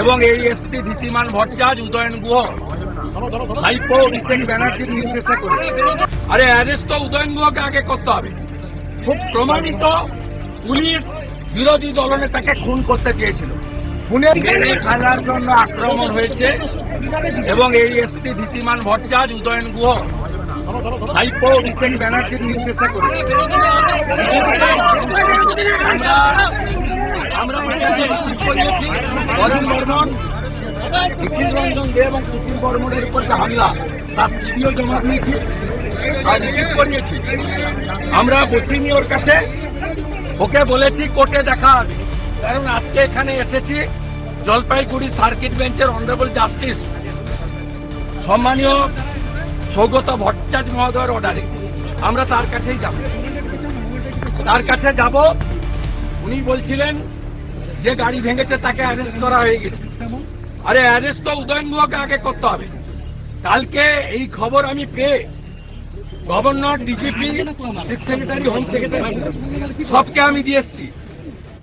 এবং এই এসপি ধীতিমান ভট্টাচ, উদয়ন গুহ ভাইপো রিসেন্ট ব্যানার্জির নির্দেশে করে আরে অ্যারেস্ট তো উদয়ন গুহকে আগে করতে হবে। খুব প্রমাণিত পুলিশ বিরোধী দলনেতাকে খুন করতে চেয়েছিল। খুনে গেড়ে জন্য আক্রমণ হয়েছে এবং এই এসপি ধীতিমান ভট্টাচ, উদয়ন গুহ ভাইপো রিসেন্ট ব্যানার্জির নির্দেশে করে অরুণ বর্মন, নিখিল রঞ্জন দে এবং সুশীল বর্মনের উপর যে হামলা। তার সিডিও জমা দিয়েছি আর রিসিভ করিয়েছি। আমরা বসিনি ওর কাছে। ওকে বলেছি, কোর্টে দেখা হবে। কারণ আজকে এখানে এসেছি জলপাইগুড়ি সার্কিট বেঞ্চের অনারেবল জাস্টিস। সম্মানীয় সৌগত ভট্টাচার্য মহোদয়ের অর্ডারে। আমরা তার কাছেই যাব। তার কাছে যাব। উনি বলছিলেন যে গাড়ি ভেঙেছে তাকে অ্যারেস্ট করা হয়ে গেছে। আরে অ্যারেস্ট তো উদয়ন গুহকে আগে করতে হবে। কালকে এই খবর আমি পেয়ে governor DGP secretary home secretary সবকে আমি দিয়ে এসছি।